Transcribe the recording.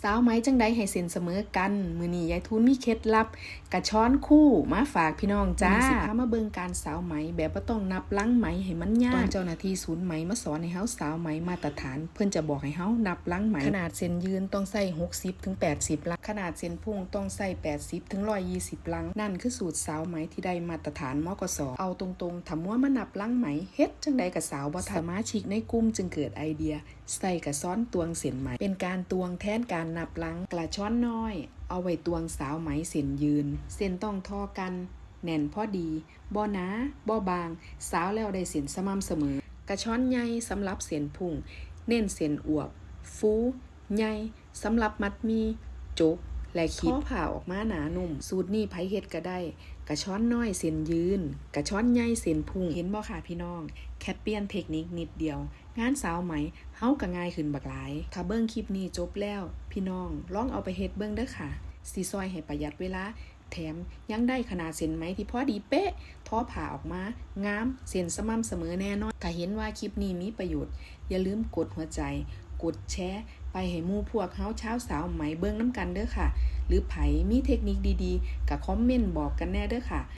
สาวไหมจังใดให้เส้นเสมอกัน มือนี้ยายทุนมีเคล็ดลับ กระช้อนคู่มาฝากพี่น้องจ้าสิพามาเบิ่งการสาวไหม แบบบ่ต้องนับลังไหมให้มันยากต้องเจ้าหน้าที่ศูนย์ไหมมาสอนให้เฮาสาวไหมมาตรฐาน เพิ่นจะบอกให้เฮานับลังไหม ขนาดเส้นยืนต้องใส่60ถึง80ลังขนาดเส้นพุ่งต้องใส่80ถึง120ลัง นั่นคือสูตรสาวไหมที่ได้มาตรฐานมกสเอาตรงๆถ้ามัวมานับลังไหมเฮ็ดจังใดกับสาวบ่ทันสมาชิกในกลุ่มจึงเกิดไอเดีย ใส่กระซ้อนตวงเส้นไหม เป็นการตวงแทนการนับหลังกระช้อนน้อย เอาไว้ตวงสาวไหมเส้นยืน เส้นต้องทอกัน แน่นพอดีบ่หนาบ่บาง สาวแล้วได้เส้นสม่ำเสมอ กระช้อนใหญ่สำหรับเส้นพุ่ง เน้นเส้นอวบ ฟูใหญ่สำหรับมัดมีจก และขีดผ่าออกมาหนานุ่ม สูตรนี้ไผเฮ็ดก็ได้ กระช้อนน้อยเส้นยืน กระช้อนใหญ่เส้นพุ่ง เห็นบ่ค่ะพี่น้อง แค่เปลี่ยนเทคนิคนิดเดียว งานสาวไหมเฮาก็ง่ายขึ้นบักหลาย ถ้าเบิ่งคลิปนี้จบแล้ว พี่น้องลองเอาไปเฮ็ดเบิ่งเด้อค่ะสิซอยให้ประหยัดเวลาแถมยังได้ขนาดเส้นไหมที่พอดีเป๊ะทอผ่าออกมางามเส้นสม่ำเสมอแน่นอนถ้าเห็นว่าคลิปนี้มีประโยชน์ อย่าลืมกดหัวใจ กดแชร์ ไปให้หมู่พวกเฮาเช้าวสาวไหมเบิ่งน้ำกันเด้อค่ะ หรือไผมีเทคนิคดีๆกับคอมเมนต์บอกกันแน่เด้อค่ะ